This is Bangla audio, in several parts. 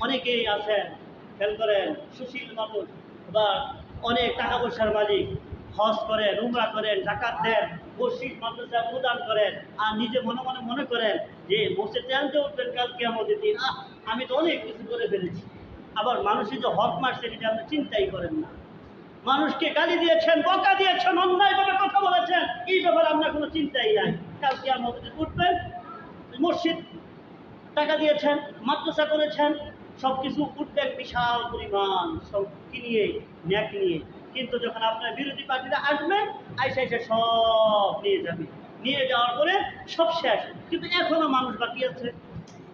অনেকেই আছেন, খেয়াল করেন, সুশীল মানুষ বা অনেক টাকা পয়সার মালিক, হজ করেন, উমরা করেন ডাকাত দেন, মসজিদ, মাদ্রাসা প্রদান করেন, আর নিজে মনে মনে মনে করেন যে বসে জানতে উঠবেন কালকে আমাদের দিন, আহ, আমি তো অনেক কিছু করে ফেলেছি। আবার মানুষের যে হক মারছে এটা আপনি চিন্তাই করেন না। মানুষকে গালি দিয়েছেন, বকা দিয়েছেন, অন্যায়ভাবে কথা বলেছেন, এই ব্যাপারে আপনার কোনো চিন্তাই নাই। কালকে আমাদের উঠবেন, মসজিদ টাকা দিয়েছেন, মাদ্রাসা করেছেন সব কিছু উঠবেন বিশাল পরিমাণ, সব কি নিয়ে? ন্যাক নিয়ে। কিন্তু যখন আপনার বিরোধী পার্টিরা আসবে, আইসা আইসা সব নিয়ে যাবে। নিয়ে যাওয়ার পরে সব শেষ। কিন্তু এখনও মানুষ বাকি আছে।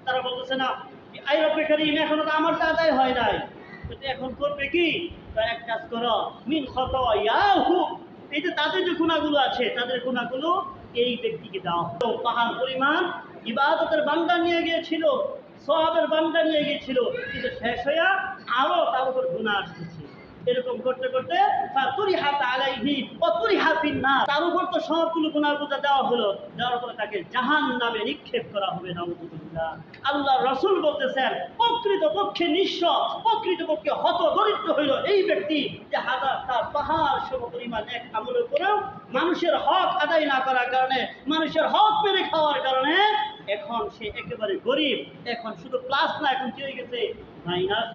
তারা বলতেছে, না আইরপেক্ষার ঋণ এখনও তো আমার তো আদায় হয় নাই। কিন্তু এখন করবে কি? তো এক কাজ করো। মিন খত ইয়াহু এই যে তাদের যে গুণাগুলো আছে, তাদের গুণাগুলো এই ব্যক্তিকে দেওয়া হতো পাহাড় পরিমাণ ইবাদতের বান্দা নিয়ে গিয়েছিল। সহাবের বান্দা নিয়ে গিয়েছিল। কিন্তু শেষ হইয়া আরও তার উপর গুণা আসতেছে। এরকম করতে করতে তুরি হাত আলাইহি অতুরি হাতিন না তার উপর তো সবগুলো গুণার বোঝা দেওয়া হলো। দেওয়ার পরে তাকে জাহান নামে নিক্ষেপ করা হবে নবদুল্লাহ আল্লাহ রসুল বলতেছেন প্রকৃত পক্ষে নিঃস্ব প্রকৃত পক্ষে হত দরিদ্র হইল এই ব্যক্তি যে হাজার তার পাহাড় সম পরিমাণ এক আমল করেও মানুষের হক আদায় না করার কারণে, মানুষের হক মেরে খাওয়ার কারণে এখন সে একেবারে গরিব এখন শুধু প্লাস না এখন কি হয়ে গেছে? মাইনাস